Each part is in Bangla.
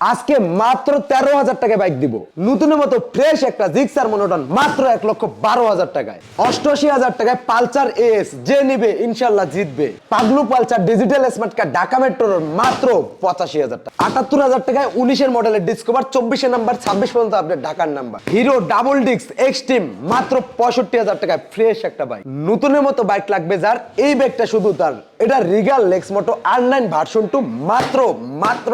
আজকে মাত্র তেরো হাজার টাকায় বাইক দিব। নতুনের মতো ফ্রেশ একটা জিক্সার মনোটন মাত্র এক লক্ষ বারো হাজার টাকায়। অষ্টআশি হাজার টাকায় পালচার এস যে নিবে ইনশাল্লাহ জিতবে। Paglu Pulsar digital smart card Dhaka মেট্রোর মাত্র পঁচাশি হাজার টাকা। আটাত্তর হাজার টাকায় উনিশের মডেলের ডিসকভার চব্বিশে নাম্বার ছাব্বিশ পর্যন্ত আপনার ঢাকার number Hero double disc Xtreme মাত্র পঁয়ষট্টি হাজার টাকায় ফ্রেশ একটা বাইক নতুনের মতো বাইক লাগবে যার, এই ব্যাগটা শুধু তার এটা Regal Lex Moto R nine version two মাত্র মাত্র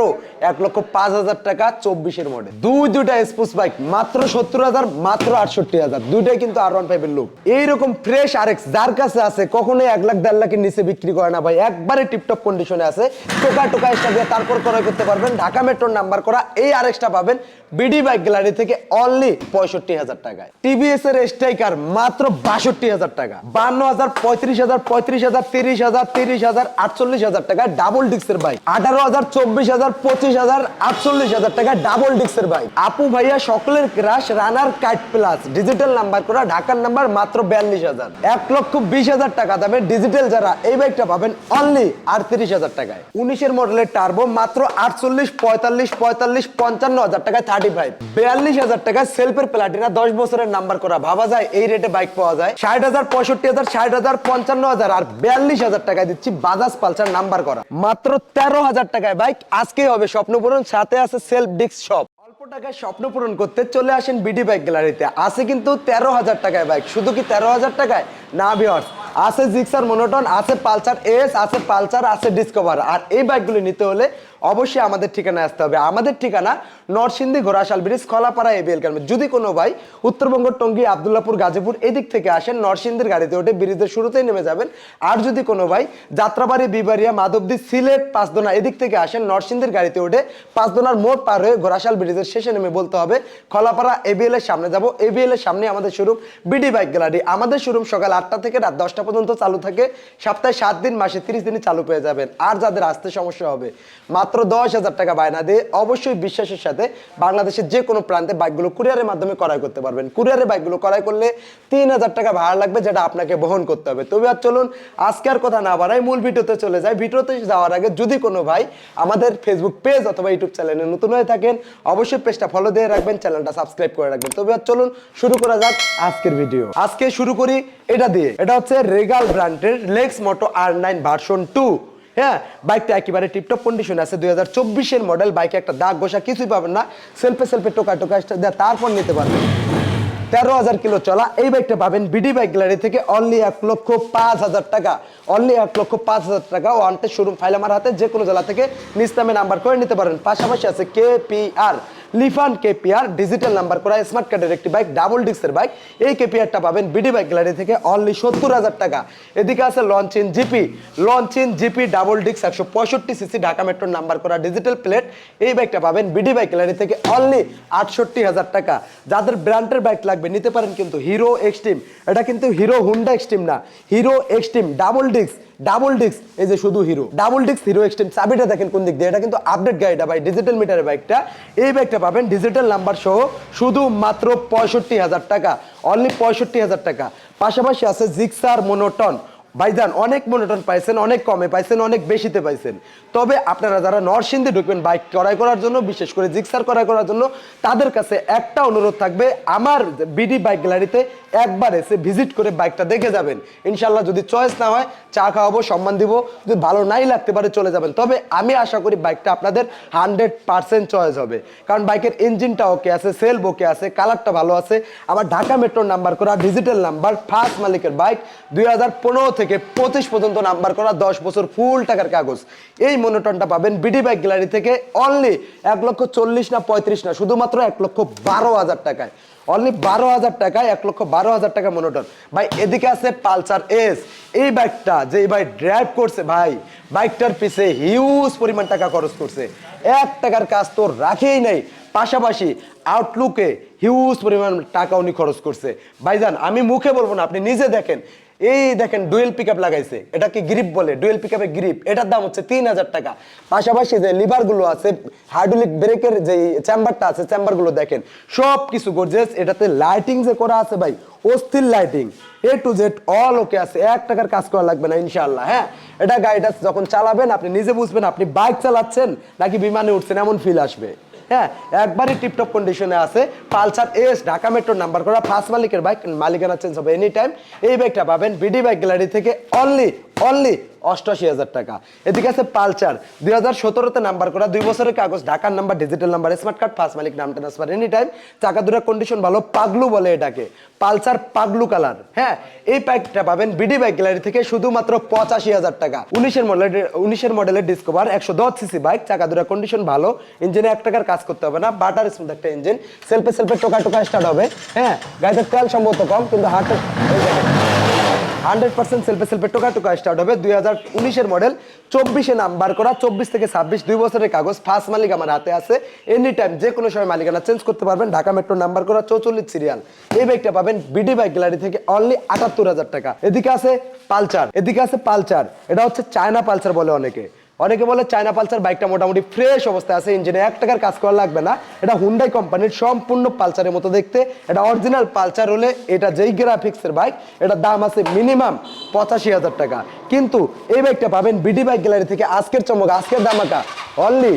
এক লক্ষ পাঁচ হাজার টাকা চব্বিশের মডেল দুই, দুইটা স্পোর্টস বাইক মাত্র সত্তর হাজার, মাত্র আটষট্টি হাজার। দুইটাই কিন্তু আর ওয়ান ফাইভের লুক এইরকম ফ্রেশ আর এক্স যার কাছে আছে, কখনোই এক লাখ, দেড় লাখের নিচে বিক্রি করে না ভাই। একবারে টিপটপ কন্ডিশনে আছে। টোকা টোকা এক্সট্রা দিয়ে তারপর ক্রয় করতে পারবেন। ঢাকা মেট্রোর নাম্বার করা এই আর এক্সট্রা পাবেন বিডি বাইক গ্যালারি থেকে অনলি পঁয়ষট্টি হাজার টাকায়। টিভিএস এর স্ট্রাইকার মাত্র বাষট্টি হাজার টাকা। বান্ন হাজার, পঁয়ত্রিশ হাজার পঁয়ত্রিশ হাজার, তিরিশ হাজার, তিরিশ হাজার, আটচল্লিশ হাজার টাকা ডাবল ডিক্সের বাইক আঠারো হাজার, চব্বিশ হাজার, পঁচিশ হাজার, আটচল্লিশ হাজার টাকা ডাবল ডিক্সের বাইক আপু ভাইয়া, সকলের crush Runner Kite plus digital number করা ঢাকার নাম্বার মাত্র বিয়াল্লিশ হাজার। এক লক্ষ বিশ হাজার টাকা দামে ডিজিটাল যারা, এই বাইকটা পাবেন অনলি আটত্রিশ হাজার টাকায়। উনিশের মডেলের টার্বো মাত্র আটচল্লিশ, পঁয়তাল্লিশ পঁয়তাল্লিশ, পঞ্চান্ন হাজার টাকায় থার্টি ফাইভ বিয়াল্লিশ হাজার টাকায় সেলফের প্লাটিনা দশ বছরের নাম্বার করা। ভাবা যায় এই রেটে বাইক পাওয়া যায়। ষাট হাজার, পঁয়ষট্টি হাজার, ষাট হাজার, পঞ্চান্ন হাজার আর বিয়াল্লিশ হাজার টাকায় দিচ্ছি বাজাজ পালসার নাম্বার করা। মাত্র তেরো হাজার টাকায়। বাইক আজকেই হবে স্বপ্ন পূরণ সাথে আছে সেলফ ডিস্ক শপ টাকায় স্বপ্ন পূরণ করতে চলে আসেন বিডি বাইক গ্যালারিতে আছে কিন্তু তেরো হাজার টাকায় বাইক শুধু কি তেরো হাজার টাকায়? না ভিওর্স আছে জিক্সার মনোটন আছে পালসার এস আছে পালসার আছে ডিসকভার আর এই বাইকগুলি নিতে হলে অবশ্যই আমাদের ঠিকানায় আসতে হবে। আমাদের ঠিকানা নরসিংদী ঘোড়াশাল ব্রিজ, খলাপাড়া এবিএল গ্রামে যদি কোনো ভাই উত্তরবঙ্গ, টঙ্গী, আবদুল্লাপুর, গাজীপুর এদিক থেকে আসেন, নরসিংদীর গাড়িতে ওঠে ব্রিজের শুরুতেই নেমে যাবেন। আর যদি কোনো ভাই যাত্রাবাড়ি বিবারিয়া মাধবদী, সিলেট, পাঁচদোনা এদিক থেকে আসেন, নরসিংদীর গাড়িতে ওঠে পাঁচদোনার মোড় পার হয়ে ঘোড়াশাল ব্রিজের শেষে নেমে বলতে হবে, খলাপাড়া এবিএল এর সামনে যাব। এবিএল এর সামনে আমাদের শোরুম বিডি বাইক গ্যালারি আমাদের শোরুম সকাল আটটা থেকে রাত দশটা পর্যন্ত চালু থাকে। সপ্তাহে সাত দিন, মাসে তিরিশ দিনই চালু পেয়ে যাবেন। আর যাদের আসতে সমস্যা হবে, মাত্র দশ হাজার টাকা বায়না দিয়ে অবশ্যই বিশ্বাসের সাথে বাংলাদেশের যে কোনো প্রান্তে বাইকগুলো কুরিয়ারের মাধ্যমে ক্রয় করতে পারবেন। কুরিয়ারে বাইকগুলো ক্রয় করলে তিন হাজার টাকা ভাড়া লাগবে, যেটা আপনাকে বহন করতে হবে। তবে আর চলুন, আজকে আর কথা না বাড়াই মূল ভিডিওতে চলে যায় ভিডিওতে যাওয়ার আগে যদি কোনো ভাই আমাদের ফেসবুক পেজ অথবা ইউটিউব চ্যানেলে নতুন হয়ে থাকেন, অবশ্যই পেজটা ফলো দিয়ে রাখবেন চ্যানেলটা সাবস্ক্রাইব করে রাখবেন। তবে চলুন, শুরু করা যাক আজকের ভিডিও আজকে শুরু করি এটা দিয়ে। এটা হচ্ছে রেগাল ব্র্যান্ডের Lex Moto R nine version two হ্যাঁ বাইকটা একেবারে টিপটপ কন্ডিশন আছে। দুই হাজার চব্বিশের মডেল বাইকে একটা দাগ ঘষা, কিছুই পাবেন না। সেলফে সেলফে টোকা টোকা দেয় তারপর নিতে পারবেন। তেরো হাজার কিলো চলা, এই বাইকটা পাবেন বিডি বাইক গ্যালারি থেকে অনলি এক লক্ষ পাঁচ হাজার টাকা। অনলি এক লক্ষ পাঁচ হাজার টাকা। ওয়ান্টেড শোরুম ফাইল আমার হাতে যে কোনো জেলা থেকে নিজ নামে নাম্বার করে নিতে পারেন। পাশাপাশি আছে K P R Lifan KPR digital number করা স্মার্ট কার্ডের একটি বাইক, ডাবল ডিস্কের বাইক। এই কেপিআরটা পাবেন বিডি বাইক গ্যালারি থেকে অনলি সত্তর হাজার টাকা। এদিকে আছে launch in GP launch in GP double disc একশো পঁয়ষট্টি সিসি ঢাকা মেট্রোর নাম্বার করা ডিজিটাল প্লেট এই বাইকটা পাবেন বিডি বাইক গ্যালারি থেকে অনলি আটষট্টি হাজার টাকা। যাদের ব্র্যান্ডের বাইক লাগবে, নিতে পারেন কিন্তু হিরো এক্সট্রিম এটা কিন্তু হিরো হুন্ডা এক্সট্রিম না। Hero Xtreme double disc double disc এই যে শুধু হিরো ডাবল ডিস্ক হিরো এক্সটেন চাবিটা দেখেন কোন দিক দিয়ে? এটা কিন্তু আপডেট গাড়িটা ভাই। ডিজিটাল মিটারের বাইকটা এই বাইকটা পাবেন ডিজিটাল নাম্বার সহ শুধু মাত্র পঁয়ষট্টি হাজার টাকা। অনলি পঁয়ষট্টি হাজার টাকা। পাশাপাশি আছে জিক্সার মোনোটন ভাইজান, অনেক মনোটন পাইছেন, অনেক কমে পাইছেন, অনেক বেশিতে পাইছেন। তবে আপনারা যারা নরসিংদী ঢুকবেন বাইক ক্রয় করার জন্য, বিশেষ করে জিক্সার ক্রয় করার জন্য, তাদের কাছে একটা অনুরোধ থাকবে, আমার বিডি বাইক গ্যালারিতে একবার এসে ভিজিট করে বাইকটা দেখে যাবেন। ইনশাল্লাহ যদি চয়েস না হয়, চা খাওয়াবো, সম্মান দিব, যদি ভালো নাই লাগতে পারে চলে যাবেন। তবে আমি আশা করি বাইকটা আপনাদের হান্ড্রেড পার্সেন্ট চয়েস হবে। কারণ বাইকের ইঞ্জিনটা ওকে আছে সেল ওকে আছে, কালারটা ভালো আছে। আমার ঢাকা মেট্রোর নাম্বার করা, ডিজিটাল নাম্বার, ফার্স্ট মালিকের বাইক, দুই পনেরো থেকে পঁচিশ পর্যন্ত নাম্বার করা দশ বছর ফুল টাকার কাগজ। এই মনোটনটা পাবেন বিডি বাইক গ্যালারি থেকে অনলি এক লক্ষ চল্লিশ না পঁয়ত্রিশ না, শুধুমাত্র এক লক্ষ বারো হাজার টাকায়। অনলি বারো হাজার টাকায় এক লক্ষ বারো হাজার টাকা মনোটন। ভাই, এদিকে আছে পালসার এস এই বাইকটা যে ভাই ড্রাইভ করছে, ভাই বাইকটার পিছে হিউজ পরিমাণ টাকা খরচ করছে। এক টাকার কাজ তো রাখেই নাই। পাশাপাশি আউটলুকে হিউজ পরিমাণ টাকা উনি খরচ করছে। ভাইজান, আমি মুখে বলব না, আপনি নিজে দেখেন। এই দেখেন ডুয়েল পিক লাগাইছে। এটাকে গ্রিপ বলে? ডুয়েল পিক গ্রিপ এটার দাম হচ্ছে তিন হাজার টাকা। পাশাপাশি যে লিভারগুলো আছে হাইড্রোলিক ব্রেকের যে চেম্বারটা আছে চেম্বারগুলো দেখেন সব কিছু গর্জেস এটাতে লাইটিং যে করা আছে ভাই, অস্থির lighting A to Z all okay আছে। এক টাকার কাজ করা লাগবে না ইনশাল্লাহ হ্যাঁ? এটা গাড়িটা যখন চালাবেন, আপনি নিজে বুঝবেন, আপনি বাইক চালাচ্ছেন, নাকি বিমানে উঠছেন, এমন ফিল আসবে। হ্যাঁ একবারই টিপটপ কন্ডিশনে আছে। পালসার এস, ঢাকা মেট্রোর নাম্বার করা ফার্স্ট মালিকের বাইক মালিকানা চেঞ্জ হবে এনি টাইম এই বাইকটা পাবেন বিডি বাইক গ্যালারি থেকে অনলি অনলি অষ্টআশি হাজার টাকা। এদিকে আছে পালচার দুই হাজার সতেরোতে নাম্বার করা, দুই বছরের কাগজ, ঢাকার number digital number smart card first মালিক নাম ট্রান্সফার এনি টাইম চাকা দুটা কন্ডিশন ভালো, পাগলু বলে এটাকে। পালসার পাগলু কালার হ্যাঁ এই বাইকটা পাবেন বিডি বাইক গ্যালারি থেকে শুধুমাত্র পঁচাশি হাজার টাকা। উনিশের মডেলের উনিশের মডেলের ডিসকভার একশো দশ সিসি বাইক চাকা দুটা কন্ডিশন ভালো ইঞ্জিনে এক টাকার কাজ করতে হবে না বাটার স্মুথ একটা ইঞ্জিন সেলফে সেলফে টোকা টোকা স্টার্ট হবে। হ্যাঁ গাড়িতে তেল সম্ভবত কম, কিন্তু হার্টের হান্ড্রেড পার্সেন্ট সেলফে সেলফে টোকা টোকা স্টার্ট হবে। দুই হাজার উনিশের মডেল চব্বিশে নাম্বার করা, চব্বিশ থেকে ছাব্বিশ, দুই বছরের কাগজ ফার্স্ট মালিক আমার হাতে আছে। এনি টাইম যে কোনো সময় মালিকানা চেঞ্জ করতে পারবেন। ঢাকা মেট্রো নাম্বার করা, চৌচল্লিশ সিরিয়াল এই বাইকটা পাবেন বিডি বাইক গ্যালারি থেকে অনলি আটাত্তর হাজার টাকা। এদিকে আছে পালচার। এদিকে আছে পালচার। এটা হচ্ছে চায়না পালচার বলে অনেকে। অনেকে বলে চায়না পালসার বাইকটা মোটামুটি ফ্রেশ অবস্থায় আছে ইঞ্জিনে এক টাকার কাজ করা লাগবে না। এটা হুন্ডাই কোম্পানির সম্পূর্ণ পালসারের মতো দেখতে। এটা অরিজিনাল পালসার হলে এটা যেই গ্রাফিক্সের বাইক এটার দাম আছে মিনিমাম পঁচাশি হাজার টাকা। কিন্তু এই বাইকটা পাবেন বিডি বাইক গ্যালারি থেকে। আজকের চমক, আজকের দামাকা অনলি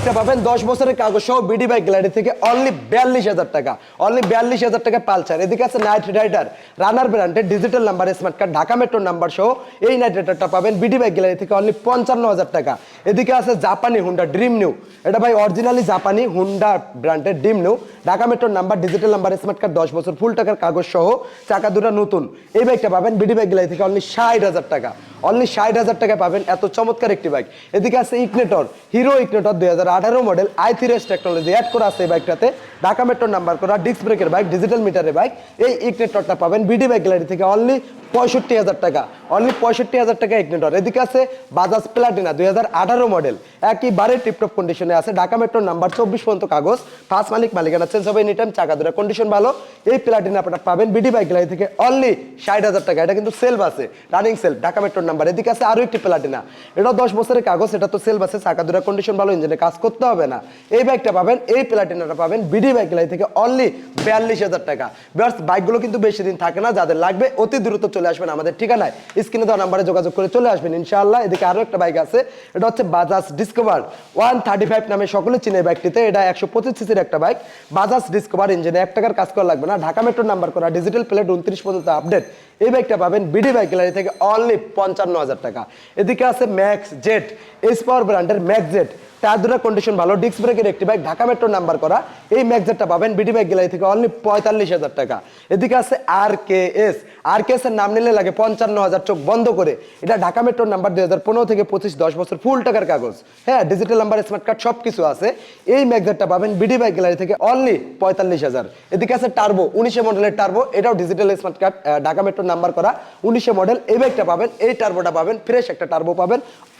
ব্যাগটা পাবেন দশ বছরের কাগজ সহ বিডি বাইক গ্যালারি থেকে অনলি বিয়াল্লিশ হাজার টাকা। অনলি বিয়াল্লিশ হাজার টাকা পালসার। এদিকে আছে নাইট রাইডার রানার ব্র্যান্ডের digital number smart card Dhaka মেট্রোর নাম্বার সহ এই নাইট রাইডারটা পাবেন বিডি বাইক গ্যালারি থেকে অনলি পঞ্চান্ন হাজার টাকা। এদিকে আছে জাপানি হুন্ডা ড্রিম নিউ এটা ভাই অরিজিনালি জাপানি হুন্ডা ব্র্যান্ডের ড্রিম নিউ ঢাকা মেট্রোর number digital number smart card দশ বছর ফুল টাকার কাগজ সহ চাকা দুটা নতুন। এই বাইকটা পাবেন বিডি বাইক গ্যালারি থেকে অনলি ষাট হাজার টাকা। অনলি ষাট হাজার টাকায় পাবেন। এত চমৎকার একটি বাইক এদিকে আছে ইগনেটর হিরো ইগনেটর দুই হাজার আঠারো model i three S technology add করা আছে এই বাইকটাতে ঢাকা মেট্রোর নাম্বার করা ডিস্ক ব্রেকের বাইক ডিজিটাল মিটারের বাইক এই ইগনেটরটা পাবেন বিডি বাইক গ্যালারি থেকে অনলি পঁয়ষট্টি হাজার টাকা। অনলি পঁয়ষট্টি হাজার টাকা ইগনেটর এদিকে আছে বাজাজ প্লাটিনা দুই হাজার আঠারো মডেল একইবারে টিপটপ কন্ডিশনে আছে ঢাকা মেট্রোর নাম্বার চব্বিশ পর্যন্ত কাগজ। ফার্স্ট মালিক, মালিকানা চেঞ্জ হবে এনি টাইম চাকা দুটা কন্ডিশন ভালো। এই প্লাটিনা আপনারা পাবেন বিডি বাইক গ্যালারি থেকে অনলি ষাট হাজার টাকা। এটা কিন্তু সেলফ আছে। রানিং সেলফ ঢাকা মেট্রোর নাম্বার এদিকে আছে আরও একটি প্লাটিনা এটাও দশ বছরের কাগজ, এটা তো সেলফ আছে চাকা দুটা কন্ডিশন ভালো ইঞ্জিনে কাজ করতে হবে না। এই বাইকটা পাবেন, এই প্লাটিনাটা পাবেন বিডি বাইক গ্যালারি থেকে অনলি বিয়াল্লিশ হাজার টাকা। বিয়ার্স বাইকগুলো কিন্তু বেশি দিন থাকে না, যাদের লাগবে অতি দ্রুত চলে আসবেন আমাদের ঠিকানায়। স্ক্রিনে দেওয়া নাম্বারে যোগাযোগ করে চলে আসবেন, ইনশাআল্লাহ। এদিকে আরও একটা বাইক আছে, এটা হচ্ছে Bajaj Discover one thirty five নামে সকলে চিনে বাইকটিতে এটা একশো পঁচিশ সিসির একটা বাইক বাজাজ ডিসকভার ইঞ্জিনে এক টাকার কাজ করা লাগবে না। ঢাকা মেট্রোর নাম্বার করা ডিজিটাল প্লেট উনত্রিশ পর্যন্ত আপডেট এই বাইকটা পাবেন বিডি বাইক গ্যালারি থেকে অনলি পঞ্চান্ন হাজার টাকা। এদিকে আছে ম্যাক্স জেট এস পাওয়ার ব্র্যান্ডের ম্যাক্স জেট টায়ার দুটার কন্ডিশন ভালো ডিস্ক ব্রেকের একটি বাইক ঢাকা মেট্রো নাম্বার করা। এই ম্যাগজেটটা পাবেন বিডি বাইক গ্যালারি থেকে অনলি পঁয়তাল্লিশ হাজার টাকা। এদিকে আছে আর কে এস আর কে এস এর নাম নিলে লাগে পঞ্চান্ন হাজার চোখ বন্ধ করে। এটা ঢাকা মেট্রোর নাম্বার দুই হাজার পনেরো থেকে পঁচিশ, দশ বছর ফুল টাকার কাগজ। হ্যাঁ ডিজিটাল নাম্বার স্মার্ট কার্ড সব কিছু আছে। এই ম্যাগজেটটা পাবেন বিডি বাইক গ্যালারি থেকে অনলি পঁয়তাল্লিশ হাজার। এদিকে আছে টার্বো উনিশে মডেলের টার্বো এটাও ডিজিটাল স্মার্ট কার্ড ঢাকা মেট্রোর নাম্বার করা। উনিশে মডেল এই বাইকটা পাবেন, এই টার্বোটা পাবেন ফ্রেশ একটা টার্বো পাবেন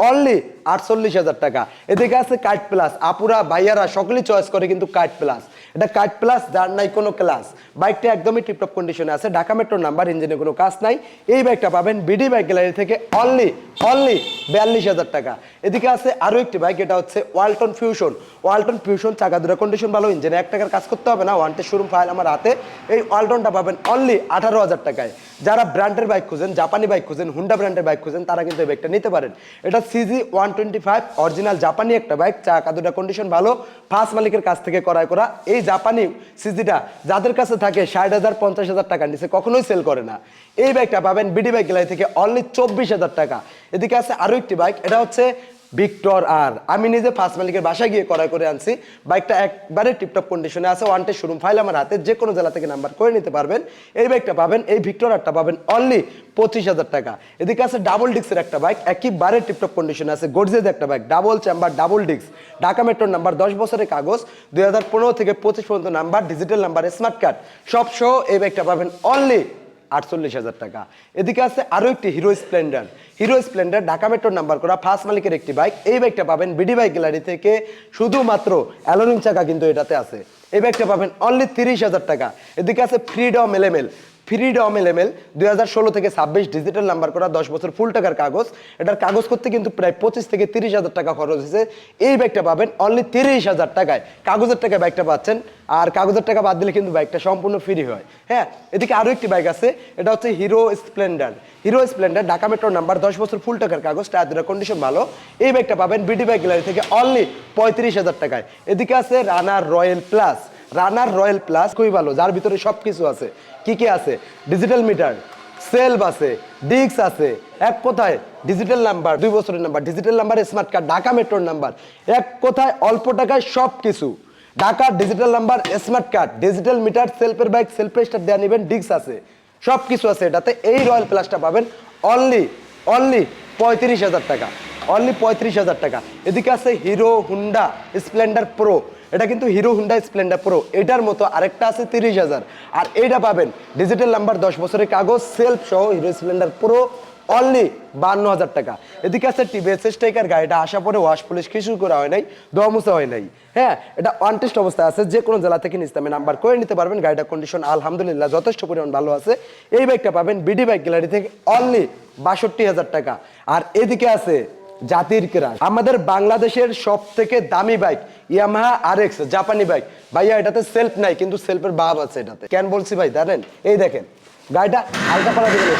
অনলি আটচল্লিশ হাজার টাকা। এদিকে আছে কার্ড প্লাস। আপুরা, ভাইয়ারা সকলেই চয়েস করে কিন্তু কার্ড প্লাস। এটা কার্ড প্লাস, যার নাই কোনো ক্লাস বাইকটা একদমই টিপটপ কন্ডিশনে আছে। ঢাকা মেট্রোর নাম্বার ইঞ্জিনে কোনো কাজ নাই। এই বাইকটা পাবেন বিডি বাইক গ্যালারি থেকে অনলি অনলি বিয়াল্লিশ হাজার টাকা। এদিকে আছে আরও একটি বাইক এটা হচ্ছে ওয়ালটন ফিউশন ওয়ালটন ফিউশন চাকা দুটা কন্ডিশন ভালো ইঞ্জিনে এক টাকার কাজ করতে হবে না। ওয়ানটে শোরুম ফাইল আমার হাতে। এই ওয়ালটনটা পাবেন অনলি আঠারো হাজার টাকায়। যারা ব্র্যান্ডের বাইক খুঁজেন জাপানি বাইক খুঁজেন হুন্ডা ব্র্যান্ডের বাইক খুঁজেন, তারা কিন্তু এই বাইকটা নিতে পারেন। এটা CG one twenty five original জাপানি একটা বাইক চাকা দুটা কন্ডিশন ভালো। ফার্স্ট মালিকের কাছ থেকে করায় করা এই জাপানি সিজিটা যাদের কাছে থাকে, ষাট হাজার, পঞ্চাশ হাজার টাকার নিচে কখনোই সেল করে না। এই বাইকটা পাবেন বিডি বাইক গ্যালারি থেকে অনলি চব্বিশ হাজার টাকা। এদিকে আছে আরও একটি বাইক এটা হচ্ছে ভিক্টর আর। আমি নিজে ফার্স্ট মালিকের বাসায় গিয়ে করাই করে আনছি। বাইকটা একবারে টিপটপ কন্ডিশনে আছে। ওয়ানটে শোরুম ফাইল আমার হাতে। যে কোনো জেলা থেকে নাম্বার করে নিতে পারবেন। এই বাইকটা পাবেন, এই ভিক্টর আরটা পাবেন অনলি পঁচিশ হাজার টাকা। এদিকে আছে ডাবল ডিক্সের একটা বাইক। একইবারে টিপটপ কন্ডিশনে আছে। গর্জেজ একটা বাইক। ডাবল চেম্বার ডাবল ডিক্স ঢাকা মেট্রোর নাম্বার দশ বছরের কাগজ। দুই হাজার পনেরো থেকে পঁচিশ পর্যন্ত number digital number smart card সব সহ এই বাইকটা পাবেন অনলি আটচল্লিশ হাজার টাকা। এদিকে আছে আরও একটি Hero Splendor Hero Splendor Dhaka মেট্রোর নাম্বার করা ফার্স্ট মালিকের একটি বাইক এই বাইকটা পাবেন বিডি বাইক গ্যালারি থেকে শুধুমাত্র অ্যালোনিং চাকা কিন্তু এটাতে আছে। এই বাইকটা পাবেন অনলি তিরিশ হাজার টাকা। এদিকে আছে ফ্রিডম এলেমেল ফ্রিডম এলএমএল দুই হাজার ষোলো থেকে ছাব্বিশ ডিজিটাল নাম্বার করা দশ বছর ফুল টাকার কাগজ। এটার কাগজ করতে কিন্তু প্রায় পঁচিশ থেকে তিরিশ হাজার টাকা খরচ হয়েছে। এই ব্যাগটা পাবেন অনলি তিরিশ হাজার টাকায়। কাগজের টাকা ব্যাগটা পাচ্ছেন। আর কাগজের টাকা বাদ দিলে কিন্তু বাইকটা সম্পূর্ণ ফ্রি হয়। হ্যাঁ এদিকে আরও একটি বাইক আছে। এটা হচ্ছে Hero Splendor Hero Splendor Dhaka metro number দশ বছর ফুল টাকার কাগজ। টায়ার কন্ডিশন ভালো। এই বাইকটা পাবেন বিডি বাইক গ্যালারি থেকে অনলি পঁয়ত্রিশ হাজার টাকায়। এদিকে আছে Runner Royal Plus Runner Royal Plus, খুবই ভালো, যার ভিতরে সব কিছু আছে। কি কি আছে? ডিজিটাল মিটার, সেলফ আছে ডিক্স আছে। এক কোথায় ডিজিটাল নাম্বার, দুই বছরের number, digital number, smart card, Dhaka মেট্রোর নাম্বার। এক কোথায় অল্প টাকায় সব কিছু ঢাকার digital number, smart card, digital meter, সেলফের বাইক সেলফ স্টার দেওয়া নেবেন ডিক্স আছে। সব কিছু আছে এটাতে। এই রয়্যাল প্লাসটা পাবেন অনলি অনলি পঁয়ত্রিশ হাজার টাকা। অনলি পঁয়ত্রিশ হাজার টাকা। এদিকে আছে হিরো, হুন্ডা, স্প্লেন্ডার প্রো। এটা কিন্তু হিরো হুন্ডা স্প্লেন্ডার প্রো এটার মতো আরেকটা আছে তিরিশ হাজার। আর এইটা পাবেন ডিজিটাল নাম্বার দশ বছরের কাগজ সেলফ সহ হিরো স্প্লেন্ডার প্রো অনলি বান্ন হাজার টাকা। এদিকে আছে টিভিএস স্ট্রাইকার গাড়িটা আসা পরে ওয়াশ পুলিশ কিছু করা হয় নাই দোয়া মুছা হয় নাই। হ্যাঁ এটা অনটেস্ট অবস্থা আছে, যে কোনো জেলা থেকে নিস্তামে নাম্বার করে নিতে পারবেন, গাড়িটার কন্ডিশন আলহামদুলিল্লাহ যথেষ্ট পরিমাণ ভালো আছে। এই বাইকটা পাবেন বিডি বাইক গ্যালারি থেকে অনলি বাষট্টি হাজার টাকা। আর এদিকে আছে জাতির ক্রাশ। আমাদের বাংলাদেশের সব থেকে দামি বাইক, ইয়ামাহা আর এক্স জাপানি বাইক। ভাইয়া, এটাতে সেলফ নাই, কিন্তু সেলফের ভাব আছে এটাতে। কেন বলছি ভাই, জানেন? এই দেখেন, গাড়িটা হালকা পালা দিবেন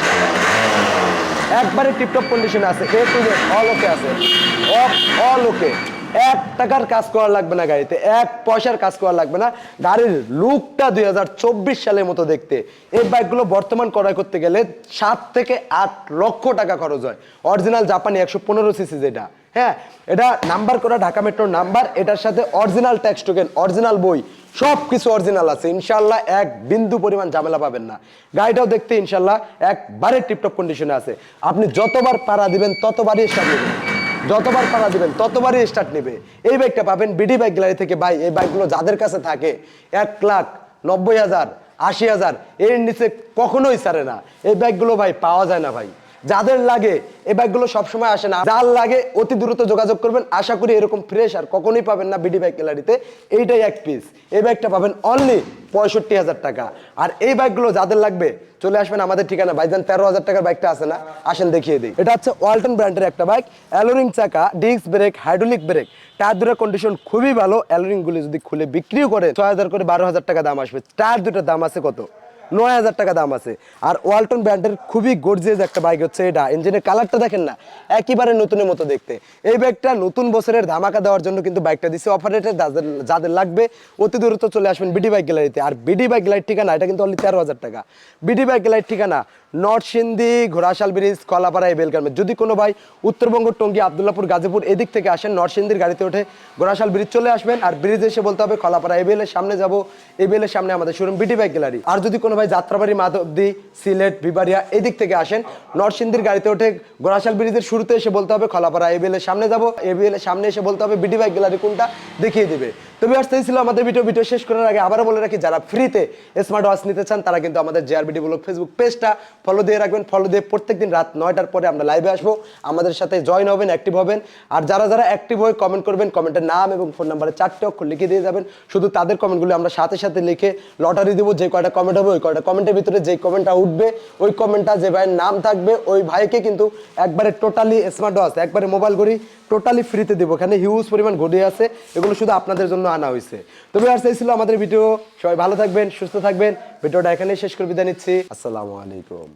একবারে টিপটপ কন্ডিশনে আছে অলোকে আছে। অল ওকে এক টাকার কাজ করা লাগবে না গাড়িতে, এক পয়সার কাজ করা লাগবে না। গাড়ির লুকটা দুই হাজার চব্বিশ সালের মতো দেখতে। এই বাইকগুলো বর্তমান ক্রয় করতে গেলে সাত থেকে আট লক্ষ টাকা খরচ হয়। অরিজিনাল জাপানি একশো পনেরো সিসি যেটা। হ্যাঁ এটা নাম্বার করা ঢাকা মেট্রোর নাম্বার, এটার সাথে অরিজিনাল ট্যাক্স টোকেন, অরিজিনাল বই সব কিছু অরিজিনাল আছে। ইনশাল্লাহ এক বিন্দু পরিমাণ ঝামেলা পাবেন না। গাড়িটাও দেখতে ইনশাল্লাহ একবারে টিপটপ কন্ডিশনে আছে। আপনি যতবার পাড়া দিবেন, ততবারই স্টার্ট নেবেন যতবার পাড়া দিবেন, ততবারই স্টার্ট নেবে। এই বাইকটা পাবেন বিডি বাইক গ্যালারি থেকে ভাই। এই বাইকগুলো যাদের কাছে থাকে, এক লাখ নব্বই হাজার, আশি হাজার, এর নিচে কখনোই ছাড়ে না। এই বাইকগুলো ভাই পাওয়া যায় না ভাই। যাদের লাগে, এই বাইকগুলো সবসময় আসে না। যার লাগে, অতি দ্রুত যোগাযোগ করবেন। আশা করি এরকম ফ্রেশ আর কখনোই পাবেন না বিডি বাইক গ্যালারিতে এইটাই এক পিস এই বাইকটা পাবেন অনলি পঁয়ষট্টি হাজার টাকা। আর এই বাইকগুলো যাদের লাগবে, চলে আসবেন আমাদের ঠিকানা। ভাইজান, তেরো হাজার টাকার বাইকটা আছে না? আসেন দেখিয়ে দিই। এটা হচ্ছে ওয়ালটন ব্র্যান্ডের একটা বাইক অ্যালোরিং চাকা disc brake hydraulic brake tyre দুটার কন্ডিশন খুবই ভালো। অ্যালোরিং গুলি যদি খুলে বিক্রিও করে, ছয় হাজার করে বারো হাজার টাকা দাম আসবে। টায়ার দুটার দাম আছে কত? নয় হাজার টাকা দাম আছে। আর ওয়ালটন ব্র্যান্ডের খুবই গর্জিয়াস একটা বাইক হচ্ছে এটা। ইঞ্জিনের কালারটা দেখেন না, একেবারে নতুনের মতো দেখতে। এই বাইকটা নতুন বছরের ধামাকা দেওয়ার জন্য কিন্তু বাইকটা দিচ্ছে অপারেটার যাদের যাদের লাগবে, অতি দূরত্ব চলে আসবেন বিডি বাইক গ্যালারিতে আর বিডি বাইক গ্যালারির ঠিকানা, এটা কিন্তু অনলি তেরো হাজার টাকা। বিডি বাইক গ্যালারির ঠিকানা নর্থ সিন্ধি ঘোড়াশাল ব্রিজ, কলাপাড়া, এই বেলগ্রামে যদি কোনো ভাই উত্তরবঙ্গ, টঙ্গী আবদুল্লাপুর গাজীপুর এদিক থেকে আসেন নর্থ সিন্ধির গাড়িতে উঠে ঘোড়াশাল ব্রিজ চলে আসবেন আর ব্রিজ এসে বলতে হবে, কলাপাড়া, এই বেলের সামনে যাব, এই বেলের সামনে আমাদের শোরুম, বিডি বাইক গ্যালারি। আর যদি কোনো ভাই যাত্রাবাড়ি, মাধবদি, সিলেট বিবারিয়া এদিক থেকে আসেন নর্থ সিন্ধির গাড়িতে উঠে ঘোড়াশাল ব্রিজের শুরুতে এসে বলতে হবে খলাপাড়া এই বেলের সামনে যাব, এই বেলের সামনে এসে বলতে হবে, বিডি বাইক গ্যালারি কোনটা দেখিয়ে দিবে। তবে আসতে ছিল আমাদের ভিডিও ভিডিও শেষ করার আগে আবারও বলে রাখি, যারা ফ্রিতে স্মার্ট ওয়াচ নিতে চান, তারা কিন্তু আমাদের জেআরবিডি ব্লগ ফেসবুক পেজটা ফলো দিয়ে রাখবেন ফলো দিয়ে প্রত্যেকদিন রাত নয়টার পরে আমরা লাইভে আসব। আমাদের সাথে জয়েন হবেন অ্যাক্টিভ হবেন। আর যারা যারা অ্যাক্টিভ হয়ে কমেন্ট করবেন কমেন্টের নাম এবং ফোন নাম্বারে চারটে অক্ষর লিখে দিয়ে যাবেন। শুধু তাদের কমেন্টগুলো আমরা সাথে সাথে লিখে লটারি দেবো, যে কয়টা কমেন্ট হবে, ওই কয়টা কমেন্টের ভিতরে যে কমেন্টটা উঠবে, ওই কমেন্টটা যে ভাইয়ের নাম থাকবে, ওই ভাইকে কিন্তু একবারে টোটালি স্মার্ট ওয়াচ একবারে মোবাইল ঘড়ি টোটালি ফ্রিতে দেবো। এখানে হিউজ পরিমাণ ঘড়ি আছে, এগুলো শুধু আপনাদের জন্য আনা হয়েছে। তবে আর সেই ছিল আমাদের ভিডিও সবাই ভালো থাকবেন, সুস্থ থাকবেন। ভিডিওটা এখানেই শেষ করে বিদায় নিচ্ছি। আসসালামু আলাইকুম।